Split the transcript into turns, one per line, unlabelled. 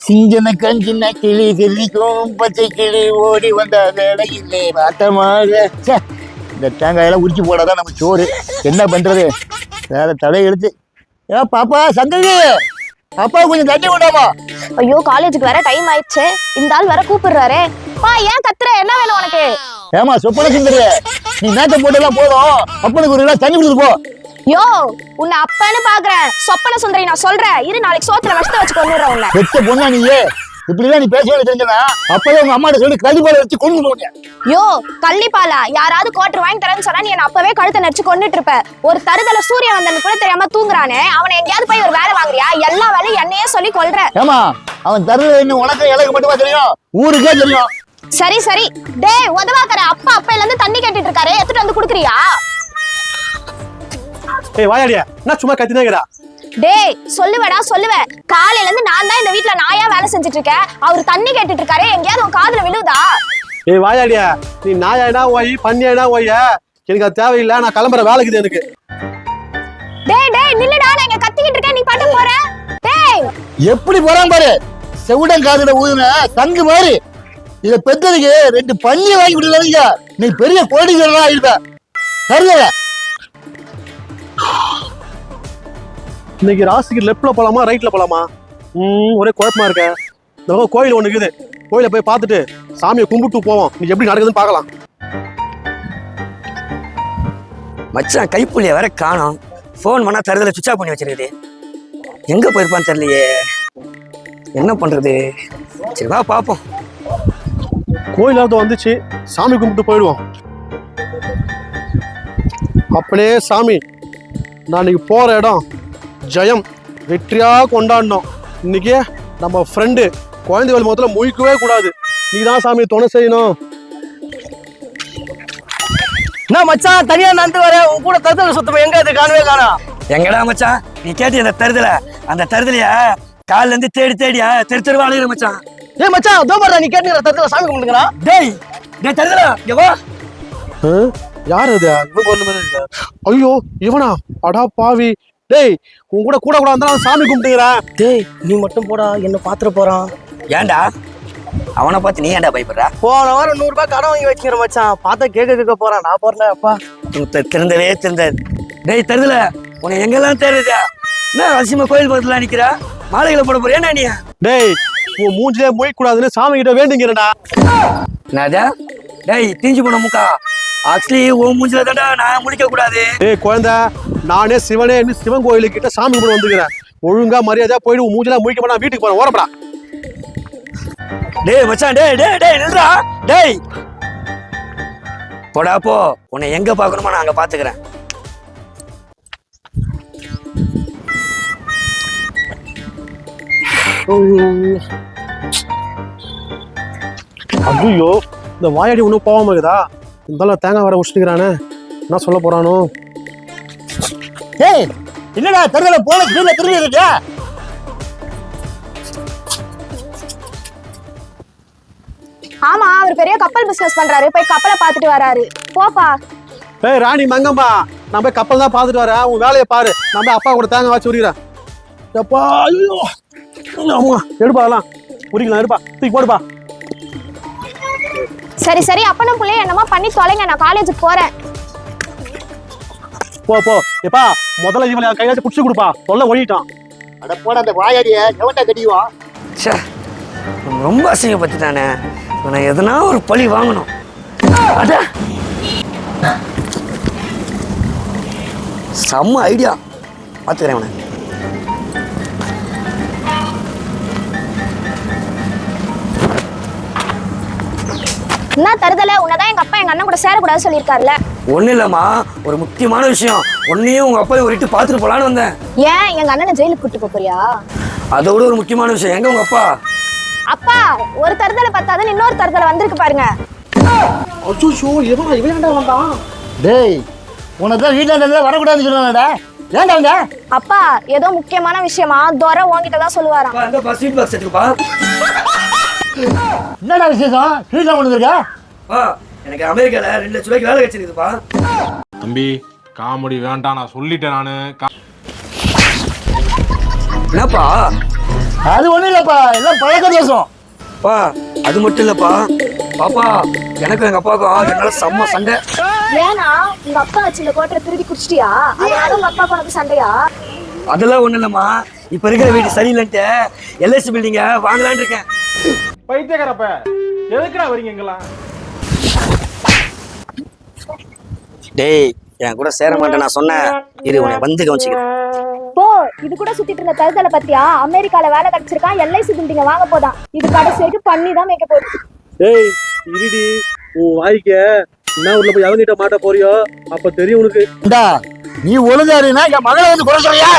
சிஞ்சன கஞ்சின கிளி கிளிக்கும் பச்சை கிளி ஓடி வந்த வேலையில்லை. வாட்டமாக இந்த தேங்காயெல்லாம் உரிச்சு போடாதான் நம்ம சோறு? என்ன பண்றது? வேற தலை எடுத்து ஏ பாப்பா சங்கவி! அப்பா கொஞ்சம் தண்ணி விடாமா
ஐயோ காலேஜுக்கு வேற டைம் ஆயிடுச்சு. இந்த ஆள் வேற கூப்பிடுறாரு. பா ஏன் கத்துற? என்ன வேணும் உனக்கு?
ஏமா சொப்பன சுந்தரி நீ நேத்த போட்டெல்லாம் போதும். அப்பனுக்கு ஒரு தண்ணி கொடுத்து போ.
யோ உன்னை அப்பன்னு பாக்குறேன் சொப்பன சுந்தரி நான் சொல்றேன். இரு நாளைக்கு சோத்துல விஷத்தை வச்சு கொண்டுறேன் உன்னை.
பெத்த பொண்ணா நீயே? இப்படிதான் நீ பேசவே தெரிஞ்சனா அப்பவே உங்க அம்மாட்ட சொல்லி கழிப்பால வச்சு கொண்டு போங்க
யோ கள்ளிப்பாலா யாராவது கோட்டர் வாங்கி தரேன்னு சொன்னா நீ என்ன அப்பவே கழுத்தை நடிச்சு கொண்டுட்டு இருப்ப. ஒரு தருதல சூரியன் வந்தன்னு கூட தெரியாம தூங்குறானே அவனை எங்கேயாவது போய் ஒரு வேலை வாங்குறியா? எல்லா வேலையும் என்னையே சொல்லி கொள்ற
ஏமா அவன் தருது இன்னும் உனக்கு எனக்கு மட்டுமா தெரியும்? ஊருக்கே தெரியும்.
சரி சரி. டேய் உதவாக்கற அப்பா அப்பையில இருந்து தண்ணி கேட்டுட்டு இருக்காரு. எடுத்துட்டு வந்து குடுக்குறியா?
ஏய் வாயாடியா. என்ன சும்மா கத்தினேங்கிறா
டேய் சொல்லுவேடா சொல்லுவேன் காலையில இருந்து நான் தான் இந்த வீட்ல நாயா வேலை செஞ்சுட்டு இருக்கேன் அவர் தண்ணி கேட்டுட்டு இருக்காரு எங்கேயாவது உன் காதுல விழுதா
ஏய் வாயாடியா. நீ நாயாயினா ஓய் பண்ணியாயினா ஓய்ய எனக்கு அது தேவையில்லை. நான் கிளம்புற வேலைக்குது எனக்கு.
டேய் டேய் நில்லுடா. நான் இங்க கத்திக்கிட்டு இருக்கேன். நீ பாட்டு போற. டேய்.
எப்படி போறான் பாரு? செவிடன் காதுல ஊதுன தங்கு மாதிரி. இத பெத்ததுக்கு ரெண்டு பள்ளி வாங்கி விடுறீங்க நீ பெரிய கோடீஸ்வரனா இருப்ப தருதல
இன்னைக்கு ராசிக்கு லெஃப்ட்ல போலாமா ரைட்ல போலாமா? ம் ஒரே குழப்பமா இருக்க. இந்த பக்கம் கோயில் ஒண்ணு இருக்குது. கோயில போய் பார்த்துட்டு சாமியை கும்பிட்டு போவோம். நீ எப்படி நடக்குதுன்னு பார்க்கலாம்.
மச்சான் கைப்புள்ளிய வேற காணோம். ஃபோன் பண்ணா தருதல சுவிட்ச் ஆஃப் பண்ணி வச்சிருக்குது. எங்க போயிருப்பான்னு தெரியலையே. என்ன பண்றது? சரி வா பாப்போம்
கோயிலாவது வந்துச்சு. சாமி கும்பிட்டு போயிடுவோம். அப்படியே சாமி நான் இன்னைக்கு போற இடம் ஜெயம் வெற்றியா கொண்டாடணும் இன்னைக்கு நம்ம ஃப்ரெண்டு குழந்தைகள் முகத்துல முழிக்கவே கூடாது. நீ தான் சாமி துணை செய்யணும்.
என்ன மச்சான் தனியா நடந்து வர? உன் கூட தருதல சுத்தம் எங்க இது காணவே காணோம்
எங்கடா மச்சான்? நீ கேட்டி அந்த தருதல? அந்த தருதலைய கால்ல இருந்து தேடி தேடியா தெரு தெருவா அலையிற மச்சான்.
ஏய் மச்சான் தோ பாரு நீ கேட்டுக்கிற தருதல சாமி கும்பிட்டுங்கறா
டேய் டேய் தருதல இங்க வா?
யார் அது? இவன்? ஐயோ இவனா? அடா பாவி. டேய் உன் கூட கூட கூட வந்தா சாமி கும்பிட்டுக்கிறேன்
டேய் நீ மட்டும் போடா என்ன பாத்துற போறான்.
ஏன்டா? அவனை பார்த்து நீ ஏன்டா பயப்படுற?
போன வாரம் நூறு ரூபாய் கடன் வாங்கி வச்சுக்கிற மச்சான். பார்த்தா கேட்க கேட்க போறான். நான் போறல அப்பா.
திறந்தவே திறந்தாது டேய் தருதல. உன்னை எங்கெல்லாம் தேடுதா என்ன அசிமா கோயில் பக்கத்துல நிக்கிற? மாலைகளை போட போறியா நீ?
டேய் உன் மூஞ்சிலே முழிக்க கூடாதுன்னு சாமி கிட்ட வேண்டுங்கிறடா
என்னதா? டேய் தீஞ்சு போன முக்கா. ஆக்சுவலி உன் மூஞ்சில தான்டா நான் முடிக்க கூடாது.
டேய் குழந்தை நானே சிவனே சிவன் கோயிலுக்கிட்ட சாமி கும்பிட வந்துக்கிறேன் ஒழுங்கா மரியாதையா போயிட்டு உன் மூஞ்சில முழிக்க போனா வீட்டுக்கு போறேன் ஓரப்படா.
டேய் மச்சான் டேய் டேய் டேய் நில்றா. டேய். போடா போ. உன்னை எங்க பார்க்கணுமோ நான் அங்க பாத்துக்கிறேன்.
ஐயோ இந்த வாயாடி ஒன்றும் போகாம இருக்குதா? இருந்தாலும் தேங்காய் வர உச்சிக்கிறானே என்ன சொல்ல போறானோ?
ஏய் என்னடா தருதல போன ஸ்பீட்ல திரும்பி இருக்கியா?
ஆமா அவர் பெரிய கப்பல் பிசினஸ் பண்றாரு. போய் கப்பலை பார்த்துட்டு வராரு. போப்பா.
ஏய் ராணி மங்கம்மா நான் போய் கப்பல் தான் பார்த்துட்டு வரேன். உன் வேலையை பாரு. நான் போய் அப்பா கூட தேங்காய் வச்சு உரிக்கிறேன். எப்பா ஐயோ. ஆமா எடுப்பா அதெல்லாம். உரிக்கலாம் எடுப்பா. தூக்கி போடுப்பா.
சரி சரி. அப்பனும் பிள்ளைய என்னமா பண்ணி தொலைங்க. நான் காலேஜுக்கு போறேன்.
போ போ. எப்பா முதல்ல இவளை கையாச்சும் குடிச்சு கொடுப்பா. தொல்லை ஒழிட்டான்
அட போட அந்த வாயாடிய. எவன்டா கட்டிக்குவான்
ச்சே. இவன் ரொம்ப அசிங்கப்பட்டுட்டானே இவனை எதனா ஒரு பழி வாங்கணும். அட. செம்ம ஐடியா பார்த்துக்கிறேன் அவனை
என்ன தருதல உன்னதான் எங்க அப்பா எங்க அண்ணன் கூட சேரக்கூடாது சொல்லியிருக்காருல்ல
ஒன்றும் இல்லைம்மா ஒரு முக்கியமான விஷயம். உன்னையும் உங்கள் அப்பாவையும் ஒரு இட்டு பார்த்துட்டு போகலான்னு வந்தேன்.
ஏன் எங்க அண்ணனை ஜெயிலுக்கு கூட்டு போறியா?
அதை விட ஒரு முக்கியமான விஷயம். எங்க உங்கள் அப்பா?
அப்பா ஒரு தருதலை பத்தாதுன்னு இன்னொரு தருதலை வந்திருக்கு பாருங்க.
அச்சோ இவன் இவன் வந்தான்?
டேய் உனக்கு தான் வீட்டுல வரக்கூடாதுன்னு சொன்னாடா ஏன்டா வந்த?
அப்பா ஏதோ முக்கியமான விஷயமா துரை உன்கிட்ட தான் சொல்லுவாராம்
என்னடா விசேஷம்? வீட்டுல கொண்டு இருக்கா
பா எனக்கு அமெரிக்கால ரெண்டு லட்ச ரூபாய்க்கு வேலை கிடைச்சிருக்குதுப்பா.
தம்பி காமெடி வேண்டாம் நான் சொல்லிட்டேன் நானு. கா-
என்னப்பா?
அது ஒண்ணும் இல்லப்பா எல்லாம் பழக்க தோஷம்.
பா அது மட்டும் இல்லப்பா. பாப்பா எனக்கும் எங்க அப்பாவுக்கும் என்னால செம்ம சண்டை.
ஏன்னா உங்க அப்பா வச்சு இந்த கோட்டரை திருடி குடிச்சிட்டியா? அதனால உங்க அப்பா உனக்கு சண்டையா?
அதெல்லாம் ஒண்ணும் இல்லம்மா. இப்ப இருக்கிற வீடு சரியில்லைன்ட்டு எல்ஐசி பில்டிங்க வாங்கலாம்னு இருக்கேன்.
பைத்தியக்காரப்ப. எதுக்குடா வரீங்க இங்கெல்லாம்?
டேய் என் கூட சேர மாட்டேன் நான் சொன்னேன். இரு உன்னை வந்து கவனிச்சுக்கிறேன்.
போ இது கூட சுத்திட்டு இருந்த தருதலை பத்தியா? அமெரிக்கால வேலை கிடைச்சிருக்கான் எல்ஐசி பில்டிங்க வாங்க போதான். இது கடைசி வரைக்கும் பண்ணி தான் மேய்க்க போகுது.
ஏய் இருடி. உன் வாய்க்க என்ன ஊர்ல போய் எவங்கிட்ட மாட்ட போறியோ? அப்ப தெரியும் உனக்கு.
இந்தா, நீ ஒழுங்காருன்னா என் மகளை வந்து குறை சொல்றியா?